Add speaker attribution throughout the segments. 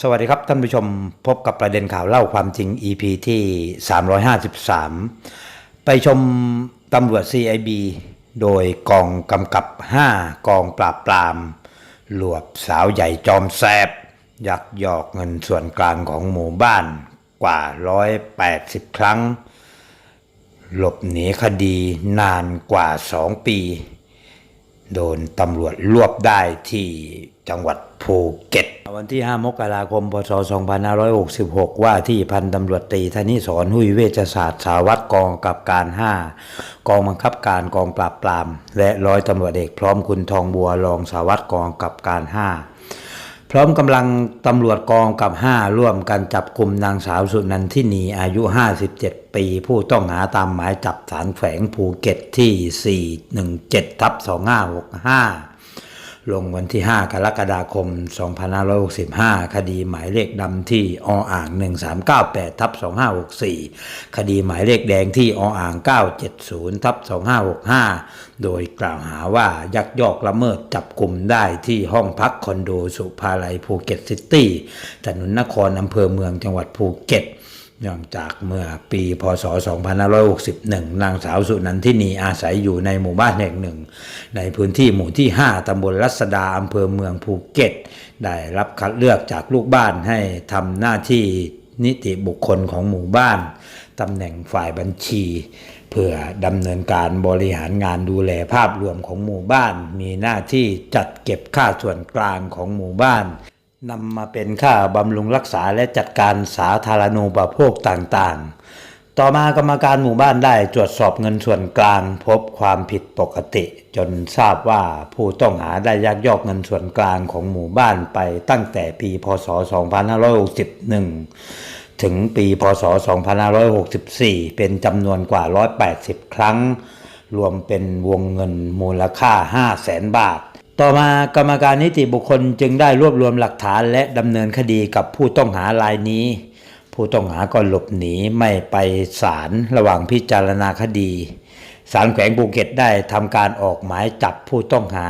Speaker 1: สวัสดีครับท่านผู้ชมพบกับประเด็นข่าวเล่าความจริง EP ที่ 353 ไปชมตำรวจ CIB โดยกองกำกับ 5 กองปราบปราม หลวบสาวใหญ่จอมแสบ ยักยอกเงินส่วนกลางของหมู่บ้านกว่า 180 ครั้ง หลบหนีคดีนานกว่า 2 ปี โดนตำรวจรวบได้ที่จังหวัดภูเก็ต วันที่ 5 มกราคม พศ 2566 ว่าที่พันตำรวจตรีธนิสรหุยเวชศาสตร์สาวัตรกองกับการ 5 กองบังคับการกองปราบปราม และร้อยตำรวจเอกพร้อมคุณทองบัวรองสาวัตรกองกับการ 5 พร้อมกำลังตำรวจกองกับ 5 ร่วมกันจับกลุ่มนางสาวสุนันทินีอายุ 57 ปี ผู้ต้องหาตามหมายจับสารแขวงภูเก็ตที่ 417ทับ2565 ลงวันที่ 5 กรกฎาคม 2565 คดีหมายเลขดำที่ออ่าง 1398ทับ2564 คดีหมายเลขแดงที่ออ่าง 970ทับ2565 โดยกล่าวหาว่ายักยอกละเมิดจับกลุ่มได้ที่ห้องพักคอนโดสุภาลัยภูเก็ตซิตี้ถนนนครอำเภอเมืองจังหวัดภูเก็ต เนื่องจากเมื่อปีพศ 2561 นางสาวสุนันทินีอาศัยอยู่ในหมู่บ้านแห่งหนึ่ง ในพื้นที่หมู่ที่ 5 ตำบลรัศดาอำเภอเมืองภูเก็ต ได้รับคัดเลือกจากลูกบ้านให้ทำหน้าที่นิติบุคคลของหมู่บ้านตำแหน่งฝ่ายบัญชี เพื่อดำเนินการบริหารงานดูแลภาพรวมของหมู่บ้าน มีหน้าที่จัดเก็บค่าส่วนกลางของหมู่บ้าน นำมาเป็นค่าบำรุงรักษาและจัดการสาธารณูปโภคต่างๆ ต่อมากรรมการหมู่บ้านได้ตรวจสอบเงินส่วนกลางพบความผิดปกติ จนทราบว่าผู้ต้องหาได้ยักยอกเงินส่วนกลางของหมู่บ้านไปตั้งแต่ปีพศ 2561 ถึงปีพศ 2564 เป็นจำนวนกว่า 180 ครั้ง รวมเป็นวงเงินมูลค่า 5 0 0แสนบาท ต่อมากรรมการนิติบุคคลจึงได้รวบรวมหลักฐานและดำเนินคดีกับผู้ต้องหารายนี้ ผู้ต้องหาก็หลบหนีไม่ไปศาลระหว่างพิจารณาคดีศาลแขวงภูเก็ตได้ทำการออกหมายจับผู้ต้องหา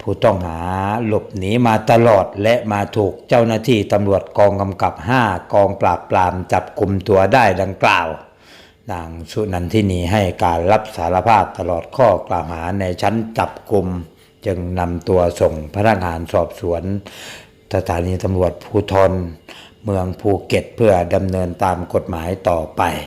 Speaker 1: ผู้ต้องหาหลบหนีมาตลอดและมาถูกเจ้าหน้าที่ตำรวจกองกำกับ 5 กองปราบปรามจับกลุ่มตัวได้ดังกล่าวนางสุนันทินีให้การรับสารภาพตลอดข้อกล่าวหาในชั้นจับกลุ่ม จึงนำตัวส่งพนักงานสอบสวน สถานีตำรวจภูทรเมืองภูเก็ตเพื่อดำเนินตามกฎหมายต่อไป